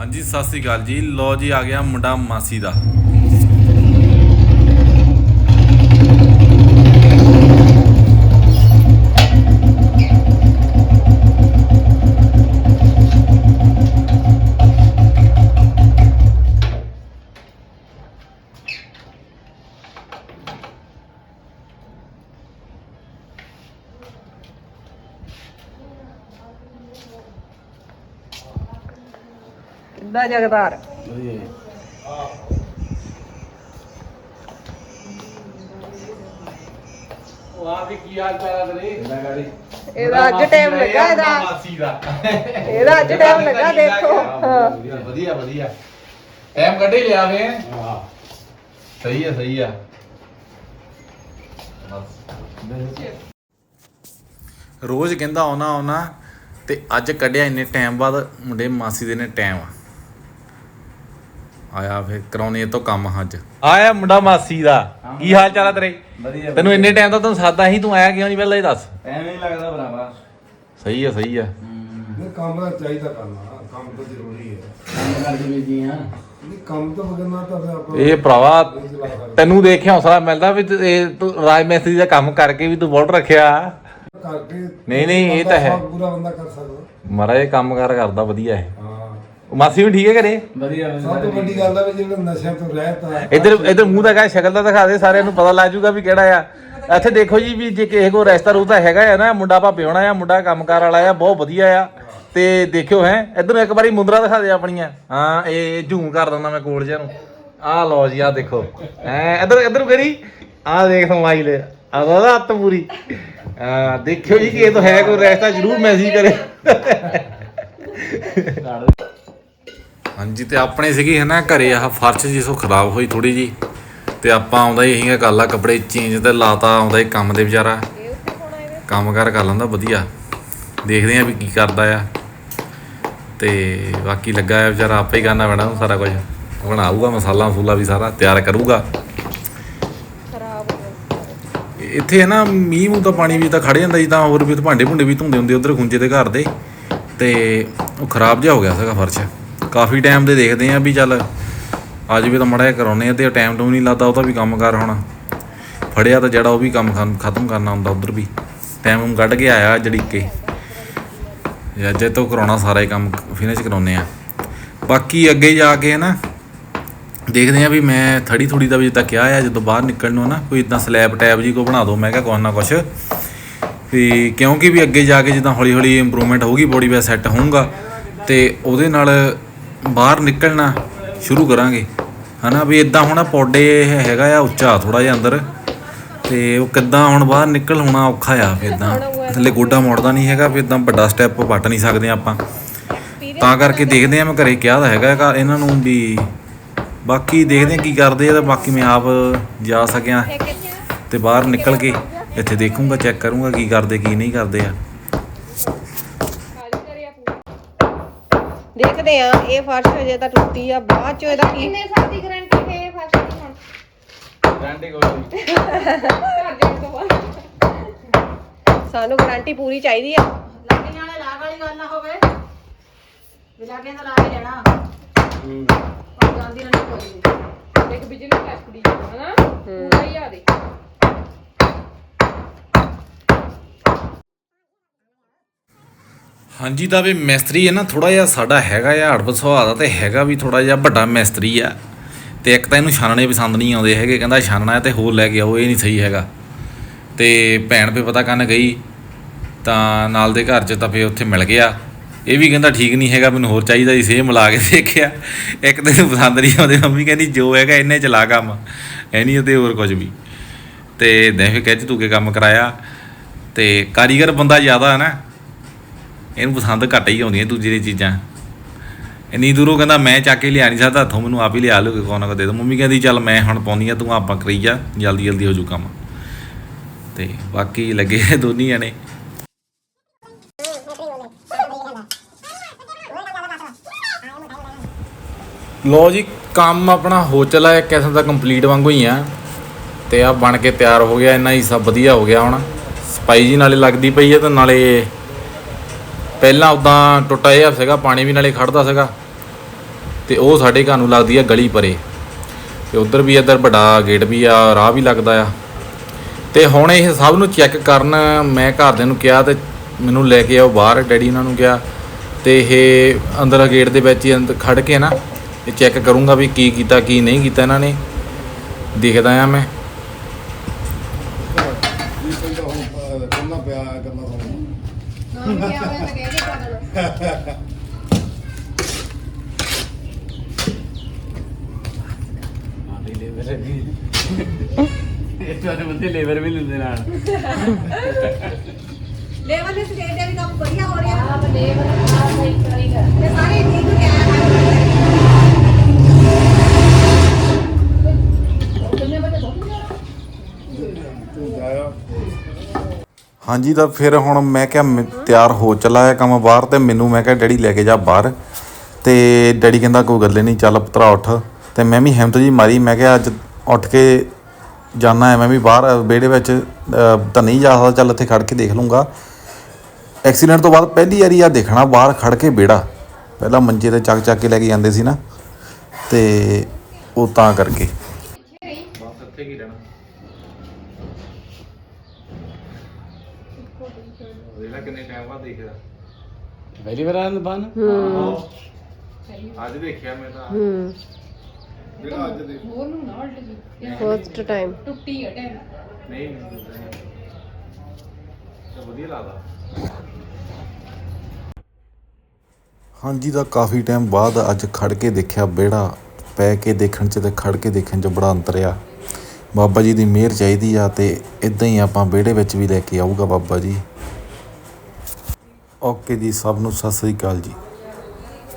ਹਾਂਜੀ ਸਤਿ ਸ੍ਰੀ ਅਕਾਲ ਜੀ। ਲੋ ਜੀ ਆ ਗਿਆ ਮੁੰਡਾ ਮਾਸੀ ਦਾ। ਕਿੱਦਾਂ ਜਗਦਾਰ। ਉਹ ਆ ਵੀ ਕੀ ਹਾਲ ਚਾਲ ਆ ਤੇਰੇ ਇਹਦਾ ਅੱਜ ਟਾਈਮ ਲੱਗਾ ਇਹਦਾ। ਮਾਸੀ ਦਾ। ਇਹਦਾ ਅੱਜ ਟਾਈਮ ਲੱਗਾ ਦੇਖੋ। ਹਾਂ ਵਧੀਆ ਵਧੀਆ ਵਧੀਆ। ਟਾਈਮ ਕੱਢੇ ਲਿਆ ਵੇ। ਸਹੀ ਹੈ ਸਹੀ ਆ। ਰੋਜ਼ ਕਹਿੰਦਾ ਆਉਣਾ ਆਉਣਾ ਤੇ ਅੱਜ ਕੱਢਿਆ ਇੰਨੇ ਟਾਈਮ ਬਾਅਦ ਮੁੰਡੇ ਮਾਸੀ ਦੇ ਨੇ ਟਾਈਮ ਆਇਆ ਫਿਰ ਕਰਾਉਣੇ ਤੋਂ ਕੰਮ ਅੱਜ। ਆਇਆ ਮੁੰਡਾ ਮਾਸੀ ਦਾ। ਕੀ ਹਾਲ ਚਾਲ ਆ ਤੇਰੇ? ਵਧੀਆ ਤੈਨੂੰ ਇੰਨੇ ਟਾਈਮ ਦਾ ਤੈਨੂੰ ਸਾਦਾ ਸੀ ਤੂੰ ਆਇਆ ਕਿਉਂ ਨਹੀਂ ਪਹਿਲਾਂ ਇਹ ਦੱਸ। ਟਾਈਮ ਨਹੀਂ ਲੱਗਦਾ ਭਰਾਵਾ। ਸਹੀ ਆ ਸਹੀ ਆ। ਨਹੀਂ ਕੰਮ ਦਾ ਚਾਹੀਦਾ ਕਰਨਾ। ਕੰਮ ਤਾਂ ਜ਼ਰੂਰੀ ਹੈ ਕੰਮ ਕਰਦੇ ਬੀਜੀ ਆ। ਨਹੀਂ ਕੰਮ ਤੋਂ ਬਗੈਰ ਨਾ ਤਾਂ ਫਿਰ ਆਪਾਂ ਇਹ ਭਰਾਵਾ। ਤੈਨੂੰ ਦੇਖਿਆ ਹੌਸਲਾ ਮਿਲਦਾ ਵੀ ਤੂੰ ਇਹ ਤੂੰ ਰਾਜ ਮਿਸਤਰੀ ਦਾ ਕੰਮ ਕਰਕੇ ਵੀ ਤੂੰ ਬੋਲ ਰੱਖਿਆ। ਕਰਕੇ ਨਹੀਂ, ਨਹੀਂ, ਇਹ ਤਾਂ ਹੈ। ਪੂਰਾ ਬੰਦਾ ਕਰ ਸਕਦਾ। ਮਾਰਾ ਇਹ ਕੰਮ ਕਾਰ ਕਰਦਾ ਵਧੀਆ ਹੈ। ਹਾਂ। ਮਾਸੀ ਵੀ ਠੀਕ ਹੈ ਘਰੇ? ਵਧੀਆ ਸਭ ਤੋਂ ਵੱਡੀ ਗੱਲ ਆ ਵੀ ਜਿਹੜਾ ਨਸ਼ਿਆਂ ਤੋਂ ਰਹਿਤ ਆ। ਇੱਧਰ ਇੱਧਰ ਮੂੰਹ ਦਾ ਕਾ ਸ਼ਕਲ ਤਾਂ ਦਿਖਾ ਦੇ ਸਾਰਿਆਂ ਨੂੰ ਪਤਾ ਲੱਗ ਜਾਊਗਾ ਵੀ ਕਿਹੜਾ ਆ। ਇੱਥੇ ਦੇਖੋ ਜੀ ਵੀ ਜੇ ਕਿਸੇ ਕੋ ਰਸਤਾ ਰੂਤਾ ਹੈਗਾ ਆ ਨਾ ਮੁੰਡਾ ਭਾਪੇ ਹੋਣਾ ਆ ਮੁੰਡਾ ਕੰਮਕਾਰ ਵਾਲਾ ਆ ਬਹੁਤ ਵਧੀਆ ਆ। ਤੇ ਦੇਖਿਓ ਹੈ ਇੱਧਰ ਇੱਕ ਵਾਰੀ ਮੁੰਦਰਾ ਦਿਖਾ ਦੇ ਆਪਣੀਆਂ। ਹਾਂ ਇਹ ਝੂਮ ਕਰ ਦਿੰਦਾ ਮੈਂ ਕੋਲ ਜਿਹਾ ਨੂੰ। ਆਹ ਲਓ ਜੀ ਆਹ ਦੇਖੋ। ਐ ਇੱਧਰ ਇੱਧਰ ਕਰੀ। ਆਹ ਦੇਖ ਮੋਬਾਈਲ ਆਹ ਦਾ ਹੱਥ ਪੂਰੀ। ਆ ਦੇਖਿਓ ਜੀ ਕਿ ਇਹ ਤਾਂ ਹੈ ਕੋਈ ਰਸਤਾ ਜ਼ਰੂਰ ਮੈਸੇਜ ਕਰੇ। ਹਾਂਜੀ ਤੇ ਆਪਣੇ ਸੀਗੀ ਹੈ ਨਾ ਘਰੇ ਆਹ ਫਰਸ਼ ਜੀ ਸੋ ਖਰਾਬ ਹੋਈ ਥੋੜੀ ਜੀ। ਤੇ ਆਪਾਂ ਆਉਂਦਾ ਹੀ ਅਹੀਂਗਾ ਕੱਲਾ ਕੱਪੜੇ ਚੇਂਜ ਤੇ ਲਾਤਾ ਆਉਂਦਾ ਹੀ ਕੰਮ ਦੇ ਵਿਚਾਰਾ। ਕੰਮ ਕਾਰ ਕਰ ਲੈਂਦਾ ਵਧੀਆ। ਦੇਖਦੇ ਆ ਵੀ ਕੀ ਕਰਦਾ ਆ। ਤੇ ਬਾਕੀ ਲੱਗਾ ਆ ਵਿਚਾਰਾ ਆਪੇ ਹੀ ਕਰਨਾ ਪੈਣਾ ਸਾਰਾ ਕੁਝ। ਬਣਾਊਗਾ ਮਸਾਲਾ ਮਸੂਲਾ ਵੀ ਸਾਰਾ ਤਿਆਰ ਕਰੂਗਾ। ਇੱਥੇ ਹੈ ਨਾ ਮੀਂਹ ਮੂੰਹ ਤਾਂ ਪਾਣੀ ਵੀ ਤਾਂ ਖੜ ਜਾਂਦਾ ਜੀ ਤਾਂ ਹੋਰ ਵੀ ਭਾਂਡੇ ਭੁੰਡੇ ਵੀ ਧੁੰਦੇ ਹੁੰਦੇ ਉਧਰ ਖੁੰਝੇ ਦੇ ਘਰ ਦੇ। ਤੇ ਉਹ ਖਰਾਬ ਜਿਹਾ ਹੋ ਗਿਆ ਸੀਗਾ ਫਰਸ਼। ਕਾਫੀ ਟਾਈਮ ਦੇ ਦੇਖਦੇ ਆ ਵੀ ਚੱਲ ਅੱਜ ਵੀ ਤਾਂ ਮੜਾ ਜਿਹਾ ਕਰਾਉਨੇ ਆ ਤੇ ਟਾਈਮ ਟੂਮ ਨਹੀਂ ਲੱਗਦਾ ਉਹਦਾ ਵੀ ਕੰਮ ਕਰ ਹੋਣਾ। ਫੜਿਆ ਤਾਂ ਜਿਹੜਾ ਉਹ ਵੀ ਕੰਮ ਖਤਮ- ਕਰਨਾ ਹੁੰਦਾ ਉਧਰ ਵੀ। ਟਾਈਮ ਕੱਢ ਕੇ ਆਇਆ ਜੜੀਕੇ। ਅੱਜ ਤੋਂ ਕਰਾਉਣਾ ਸਾਰਾ ਹੀ ਕੰਮ ਫਿਨਿਸ਼ ਕਰਾਉਨੇ ਆ। ਬਾਕੀ ਅੱਗੇ ਜਾ ਕੇ ਨਾ ਦੇਖਦੇ ਆ ਵੀ ਮੈਂ ਥੜੀ ਥੋੜੀ ਦਾ ਵੀ ਜਿੱਦਾਂ ਕਿਹਾ ਆ, ਜਦੋਂ ਬਾਹਰ ਨਿਕਲਣ ਨੂੰ ਨਾ ਕੋਈ ਇਦਾਂ ਸਲੈਬ ਟੈਬ ਜੀ ਕੋ ਬਣਾ ਦਿਓ ਮੈਂ ਕਿਹਾ ਕੋਈ ਨਾ ਕੁਛ। ਵੀ ਕਿਉਂਕਿ ਵੀ ਅੱਗੇ ਜਾ ਕੇ ਜਿੱਦਾਂ ਹੌਲੀ ਹੌਲੀ ਇੰਪਰੂਵਮੈਂਟ ਹੋਊਗੀ ਬੋਡੀ ਵੇ ਸੈੱਟ ਹੋਊਗਾ। ਤੇ ਉਹਦੇ ਨਾਲ ਬਾਹਰ ਨਿਕਲਣਾ ਸ਼ੁਰੂ ਕਰਾਂਗੇ। ਹਨਾ ਵੀ ਇਦਾਂ ਹੋਣਾ ਪੌਡੇ ਹੈਗਾ ਆ ਉੱਚਾ ਥੋੜਾ ਜਿਹਾ ਅੰਦਰ। ਤੇ ਉਹ ਕਿੱਦਾਂ ਹੁਣ ਬਾਹਰ ਨਿਕਲ ਹੋਣਾ ਔਖਾ ਆ ਫਿਰ ਇਦਾਂ ਥੱਲੇ ਗੋਡਾ ਮੋੜਦਾ ਨਹੀਂ ਹੈਗਾ, ਫਿਰ ਇਦਾਂ ਵੱਡਾ ਸਟੈਪ ਵੱਟ ਨਹੀਂ ਸਕਦੇ ਆਪਾਂ। ਤਾਂ ਕਰਕੇ ਦੇਖਦੇ ਆ ਮੈਂ ਘਰੇ ਕਿਹਾ ਤਾਂ ਹੈਗਾ ਘਰ ਇਹਨਾਂ ਨੂੰ ਵੀ ਬਾਕੀ ਦੇਖਦੇ ਆ ਕੀ ਕਰਦੇ ਆ ਤਾਂ ਬਾਕੀ ਮੈਂ ਆਪ ਜਾ ਸਕਿਆ। ਤੇ ਬਾਹਰ ਨਿਕਲ ਕੇ ਇੱਥੇ ਦੇਖੂੰਗਾ, ਚੈੱਕ ਕਰੂੰਗਾ ਕੀ ਕਰਦੇ ਕੀ ਨਹੀਂ ਕਰਦੇ ਆ। ਦੇਖਦੇ ਆ ਇਹ ਫਰਸ਼ ਹਜੇ ਤਾਂ ਟੁੱਟੀ ਆ ਬਾਅਦ ਚ ਇਹਦਾ ਕੀ ਕਿੰਨੇ ਸਾਲ ਦੀ ਗਾਰੰਟੀ ਹੈ ਇਹ ਫਸਲ ਦੀ ਹੁਣ? ਗਾਰੰਟੀ ਕੋਈ ਨਹੀਂ। ਘਰ ਜਾਣ ਤੋਂ ਬਾਅਦ। ਸਾਨੂੰ ਗਾਰੰਟੀ ਪੂਰੀ ਚਾਹੀਦੀ ਆ। ਲਾਗੇ ਨਾਲੇ ਲਾਗ ਵਾਲੀ ਗੱਲ ਨਾ ਹੋਵੇ। ਵੀ ਲਾਗੇ ਤਾਂ ਲਾ ਕੇ ਲੈਣਾ ਹੁਣ ਜਾਂਦੀ ਰਹਿਣੀ ਕੋਈ ਨਹੀਂ ਇੱਕ ਬਿਜਲੀ ਟੈਸਟ ਦੀ ਹਨਾ? ਪੂਰਾ ਹੀ ਆ ਦੇ ਹਾਂਜੀ ਤਾਂ ਵੀ ਮਿਸਤਰੀ ਹੈ ਨਾ ਥੋੜਾ ਜਿਹਾ ਸਾਡਾ ਹੈਗਾ ਆ ਹੜਬ ਸੁਭਾਅ ਦਾ ਤੇ ਹੈਗਾ ਵੀ ਥੋੜਾ ਜਿਹਾ ਵੱਡਾ ਮਿਸਤਰੀ ਆ। ਤੇ ਇੱਕ ਤਾਂ ਇਹਨੂੰ ਛਾਨਣੇ ਪਸੰਦ ਨਹੀਂ ਆਉਂਦੇ ਹੈਗੇ, ਕਹਿੰਦਾ ਛਾਨਣਾ ਹੈ ਤੇ ਹੋਰ ਲੈ ਕੇ ਆਓ, ਇਹ ਨਹੀਂ ਸਹੀ ਹੈਗਾ। ਤੇ ਭੈਣ ਪੇ ਪਤਾ ਕਰਨ ਗਈ, ਤਾਂ ਨਾਲ ਦੇ ਘਰ 'ਚ ਤਾਂ ਫੇ ਉੱਥੇ ਮਿਲ ਗਿਆ। ਇਹ ਵੀ ਕਹਿੰਦਾ ਠੀਕ ਨਹੀਂ ਹੈਗਾ, ਮੈਨੂੰ ਹੋਰ ਚਾਹੀਦਾ ਜੀ ਸੇਮ ਮਿਲਾ ਕੇ ਦੇਖਿਆ। ਇੱਕ ਤਾਂ ਇਹਨੂੰ ਪਸੰਦ ਨਹੀਂ ਆਉਂਦੇ, ਮੰਮੀ ਕਹਿੰਦੀ ਜੋ ਹੈਗਾ ਇੰਨੇ ਚਲਾ ਕੰਮ ਐ ਨਹੀਂ ਉਹਦੇ ਹੋਰ ਕੁਝ ਵੀ। ਤੇ ਦੇਖ, ਕਹਿ ਤੂੰ ਕੇ ਕੰਮ ਕਰਾਇਆ। ਤੇ ਕਾਰੀਗਰ ਬੰਦਾ ਜ਼ਿਆਦਾ ਹੈ ਨਾ ਇਹਨੂੰ ਪਸੰਦ ਘੱਟ ਹੀ ਆਉਂਦੀਆਂ ਦੂਜੀ ਦੀਆਂ ਚੀਜ਼ਾਂ। ਇੰਨੀ ਦੂਰੋਂ ਕਹਿੰਦਾ, ਮੈਂ ਚੱਕ ਕੇ ਲਿਆ ਨਹੀਂ ਸਕਦਾ, ਹੱਥੋਂ ਮੈਨੂੰ ਆਪ ਹੀ ਲਿਆ ਲਓ ਕੋਨਾ ਕੋ ਦੇ ਦੋ ਮੰਮੀ ਕਹਿੰਦੀ, ਚੱਲ ਮੈਂ ਹੁਣ ਪਾਉਂਦੀ ਆ, ਤੂੰ ਆਪਾਂ ਕਰੀ ਜਾ, ਜਲਦੀ ਜਲਦੀ ਹੋ ਜੂ ਕੰਮ। ਤੇ ਬਾਕੀ ਲੱਗੇ ਦੋਨੀ ਜਣੇ। ਲੋ ਜੀ, ਕੰਮ ਆਪਣਾ ਹੋ ਚਲਾ ਇੱਕ ਕਿਸਮ ਦਾ ਕੰਪਲੀਟ ਵਾਂਗੂ ਹੀ ਆ। ਤੇ ਆ ਬਣ ਕੇ ਤਿਆਰ ਹੋ ਗਿਆ, ਇੰਨਾ ਹੀ ਸਭ ਵਧੀਆ ਹੋ ਗਿਆ ਹੁਣ। ਸਪਾਈਜ਼ੀ ਨਾਲੇ ਲੱਗਦੀ ਪਈ ਹੈ ਤੇ ਨਾਲੇ ਪਹਿਲਾਂ ਉਦਾਂ ਟੁੱਟਾ ਜਿਹਾ ਸੀਗਾ ਪਾਣੀ ਵੀ ਨਾਲੇ ਖੜਦਾ ਸੀਗਾ। ਤੇ ਉਹ ਸਾਡੇ ਘਰ ਨੂੰ ਲੱਗਦੀ ਆ ਗਲੀ ਪਰੇ। ਤੇ ਉਧਰ ਵੀ ਇੱਧਰ ਵੱਡਾ ਗੇਟ ਵੀ ਆ ਰਾਹ ਵੀ ਲੱਗਦਾ ਆ। ਤੇ ਹੁਣ ਇਹ ਸਭ ਨੂੰ ਚੈੱਕ ਕਰਨ ਮੈਂ ਘਰਦਿਆਂ ਨੂੰ ਕਿਹਾ ਤੇ ਮੈਨੂੰ ਲੈ ਕੇ ਆਓ ਬਾਹਰ ਡੈਡੀ ਉਹਨਾਂ ਨੂੰ ਕਿਹਾ। ਤੇ ਇਹ ਅੰਦਰ ਗੇਟ ਦੇ ਵਿੱਚ ਹੀ ਅੰਦਰ ਖੜ ਕੇ ਨਾ ਇਹ ਚੈੱਕ ਕਰੂੰਗਾ ਵੀ ਕੀ ਕੀਤਾ ਕੀ ਨਹੀਂ ਕੀਤਾ ਇਹਨਾਂ ਨੇ। ਦੇਖਦਾ ਆ ਮੈਂ। ਇਹ ਕਰਨਾ ਪਿਆ ਕਰਨਾ ਹੁਣ। ਨਾਮ ਕਿਹਾ ਹੋਇਆ ਤਾਂ ਕਹਿ ਕੇ ਪਾਗਲ ਲੇਵਲ ਦੇ ਸਟੇਟ ਦੇ ਵੀ ਕੰਮ ਵਧੀਆ ਹੋ ਰਿਹਾ ਆਪ ਲੈ ਬਣਾ ਸਹੀ ਕਰੀ ਕਰ ਤੇ ਸਾਰੇ ਠੀਕ ਹੋ ਗਿਆ ਕਿੰਨੇ ਵਜੇ ਦੁੱਧ ਤੂੰ ਜਾਇਆ ਹਾਂਜੀ, ਤਾਂ ਫਿਰ ਹੁਣ ਮੈਂ ਕਿਹਾ ਮੈਂ ਤਿਆਰ ਹੋ ਚੱਲਾ ਹੈ ਕੰਮ ਬਾਹਰ ਤੇ ਮੈਨੂੰ ਮੈਂ ਕਿਹਾ, ਡੈਡੀ ਲੈ ਕੇ ਜਾ ਬਾਹਰ। ਤੇ ਡੈਡੀ ਕਹਿੰਦਾ, ਕੋਈ ਗੱਲ ਨਹੀਂ, ਚੱਲ ਪੁੱਤਰਾ ਉੱਠ। ਤੇ ਮੈਂ ਵੀ ਹਿੰਮਤ ਜੀ ਮਾਰੀ, ਮੈਂ ਕਿਹਾ, ਅੱਜ ਉੱਠ ਕੇ ਜਾਣਾ ਹੈ, ਮੈਂ ਵੀ ਬਾਹਰ, ਵਿਹੜੇ ਵਿੱਚ ਤਾਂ ਨਹੀਂ ਜਾ ਸਕਦਾ, ਚੱਲ ਇੱਥੇ ਖੜ ਕੇ ਦੇਖ ਲੂੰਗਾ ਐਕਸੀਡੈਂਟ ਤੋਂ ਬਾਅਦ ਪਹਿਲੀ ਵਾਰੀ ਆ ਦੇਖਣਾ, ਬਾਹਰ ਖੜ ਕੇ ਵਿਹੜਾ। ਪਹਿਲਾਂ ਮੰਜੇ ਤੇ ਚੱਕ ਚੱਕ ਕੇ ਲੈ ਕੇ ਜਾਂਦੇ ਸੀ ਨਾ, ਤੇ ਉਹ ਤਾਂ ਕਰਕੇ। ਬਸ ਇੱਥੇ ਕੀ ਰਹਿਣਾ? ਦੇਖ ਕਿੰਨੇ ਟਾਈਮ ਬਾਅਦ ਦੇਖਦਾ ਪਹਿਲੀ ਵਾਰ ਆਨ ਬਨ ਅੱਜ ਦੇਖਿਆ ਮੈਂ ਤਾਂ। ਹੂੰ। ਜਿਹੜਾ ਅੱਜ ਦੇ ਹੋਰ ਨੂੰ ਨਾ ਉਲਟ ਗਈ ਫਸਟ ਟਾਈਮ ਟੁੱਟੀ ਹੈ ਟਾਈਮ। ਨਹੀਂ ਨਹੀਂ ਤਾਂ ਵਧੀਆ ਲੱਗਦਾ। ਹਾਂਜੀ ਤਾਂ ਕਾਫੀ ਟਾਈਮ ਬਾਅਦ ਅੱਜ ਖੜ ਕੇ ਦੇਖਿਆ ਵਿਹੜਾ ਪੈ ਕੇ ਦੇਖਣ ਚ ਤੇ ਖੜ ਕੇ ਦੇਖਣ ਚ ਬੜਾ ਅੰਤਰ ਆ। ਬਾਬਾ ਜੀ ਦੀ ਮਿਹਰ ਚਾਹੀਦੀ ਆ ਅਤੇ ਇੱਦਾਂ ਹੀ ਆਪਾਂ ਵਿਹੜੇ ਵਿੱਚ ਵੀ ਲੈ ਕੇ ਆਊਗਾ ਬਾਬਾ ਜੀ। ਓਕੇ ਜੀ, ਸਭ ਨੂੰ ਸਤਿ ਸ੍ਰੀ ਅਕਾਲ ਜੀ।